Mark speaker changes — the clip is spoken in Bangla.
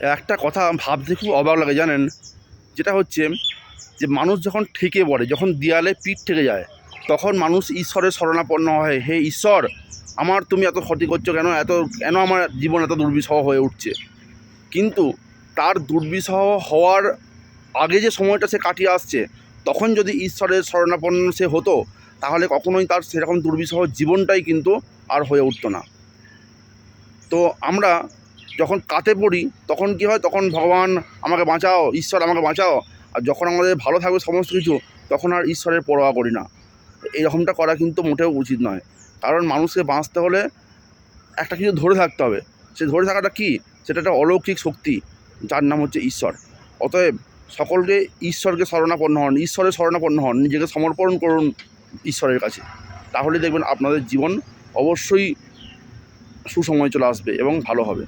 Speaker 1: একটা কথা ভাবতে খুব অবাক লাগে, জানেন? যেটা হচ্ছে যে মানুষ যখন ঠেকে পড়ে, যখন দেয়ালে পিঠ ঠেকে যায়, তখন মানুষ ঈশ্বরের শরণাপন্ন হয়। হে ঈশ্বর, আমার তুমি এত ক্ষতি করছ কেন? এত, কেন আমার জীবন এত দুর্বিষহ হয়ে উঠছে? কিন্তু তার দুর্বিষহ হওয়ার আগে যে সময়টা সে কাটিয়ে আসছে, তখন যদি ঈশ্বরের শরণাপন্ন সে হতো, তাহলে কখনোই তার সেরকম দুর্বিষহ জীবনটাই কিন্তু আর হয়ে উঠতো না। তো আমরা যখন কাতে পড়ি, তখন কি হয়? তখন ভগবান আমাকে বাঁচাও, ঈশ্বর আমাকে বাঁচাও। আর যখন আমাদের ভালো থাকবে সমস্ত কিছু, তখন আর ঈশ্বরের পরোয়া করি না। এরকমটা করা কিন্তু মোটেও উচিত নয়। কারণ মানুষকে বাঁচতে হলে একটা কিছু ধরে থাকতে হবে। সে ধরে থাকাটা কি? সেটা একটা অলৌকিক শক্তি, যার নাম হচ্ছে ঈশ্বর। অতএব সকলকে ঈশ্বরকে শরণাপন্ন হন, ঈশ্বরের শরণাপন্ন হন, নিজেকে সমর্পণ করুন ঈশ্বরের কাছে। তাহলে দেখবেন আপনাদের জীবন অবশ্যই সুসময় চলে আসবে এবং ভালো হবে।